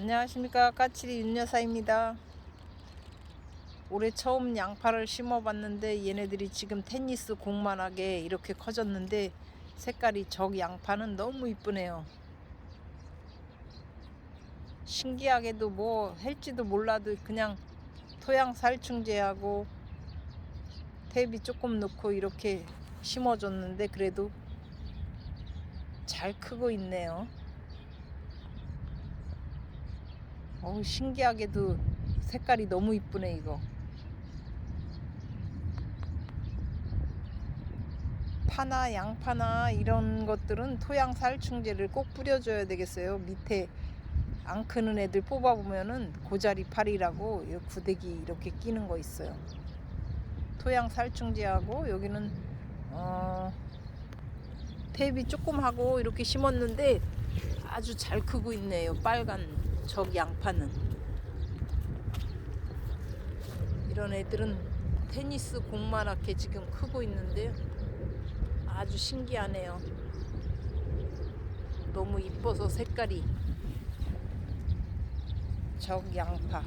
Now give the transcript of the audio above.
안녕하십니까 까칠이 윤여사입니다. 올해 처음 양파를 심어 봤는데 얘네들이 지금 테니스 공만하게 이렇게 커졌는데 색깔이 적 양파는 너무 이쁘네요. 신기하게도 뭐 할지도 몰라도 그냥 토양 살충제하고 탭이 조금 넣고 이렇게 심어줬는데 그래도 잘 크고 있네요. 어우 신기하게도 색깔이 너무 이쁘네 이거. 파나 양파나 이런 것들은 토양 살충제를 꼭 뿌려줘야 되겠어요. 밑에 안 크는 애들 뽑아보면은 고자리 이 구데기 이렇게 끼는 거 있어요. 토양 살충제하고 여기는 어 탭이 조금 하고 이렇게 심었는데 아주 잘 크고 있네요 빨간 적 양파는? 이런 애들은 테니스 공만하게 지금 크고 있는데요 아주 신기하네요. 너무 이뻐서 색깔이. 적 양파